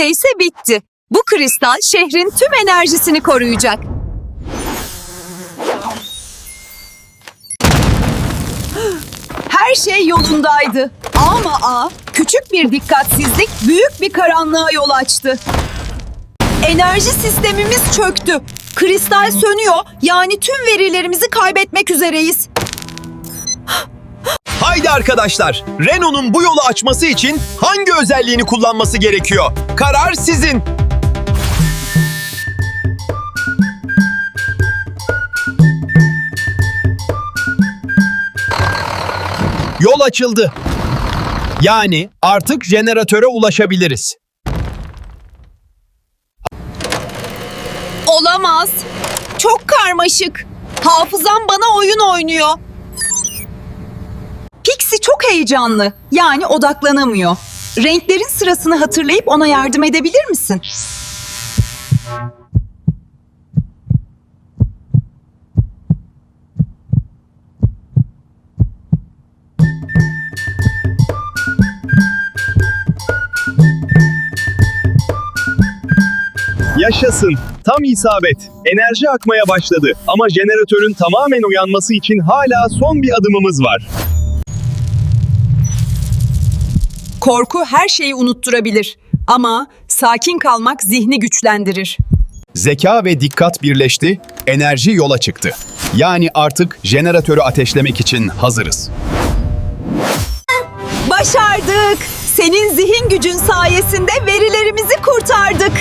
neredeyse bitti. Bu kristal şehrin tüm enerjisini koruyacak. Her şey yolundaydı. Ama a, küçük bir dikkatsizlik büyük bir karanlığa yol açtı. Enerji sistemimiz çöktü. Kristal sönüyor. Yani tüm verilerimizi kaybetmek üzereyiz. Arkadaşlar, Renault'un bu yolu açması için hangi özelliğini kullanması gerekiyor? Karar sizin. Yol açıldı. Yani artık jeneratöre ulaşabiliriz. Olamaz. Çok karmaşık. Hafızam bana oyun oynuyor. Çok heyecanlı. Yani odaklanamıyor. Renklerin sırasını hatırlayıp ona yardım edebilir misin? Yaşasın. Tam isabet. Enerji akmaya başladı ama jeneratörün tamamen uyanması için hala son bir adımımız var. Korku her şeyi unutturabilir. Ama sakin kalmak zihni güçlendirir. Zeka ve dikkat birleşti, enerji yola çıktı. Yani artık jeneratörü ateşlemek için hazırız. Başardık. Senin zihin gücün sayesinde verilerimizi kurtardık.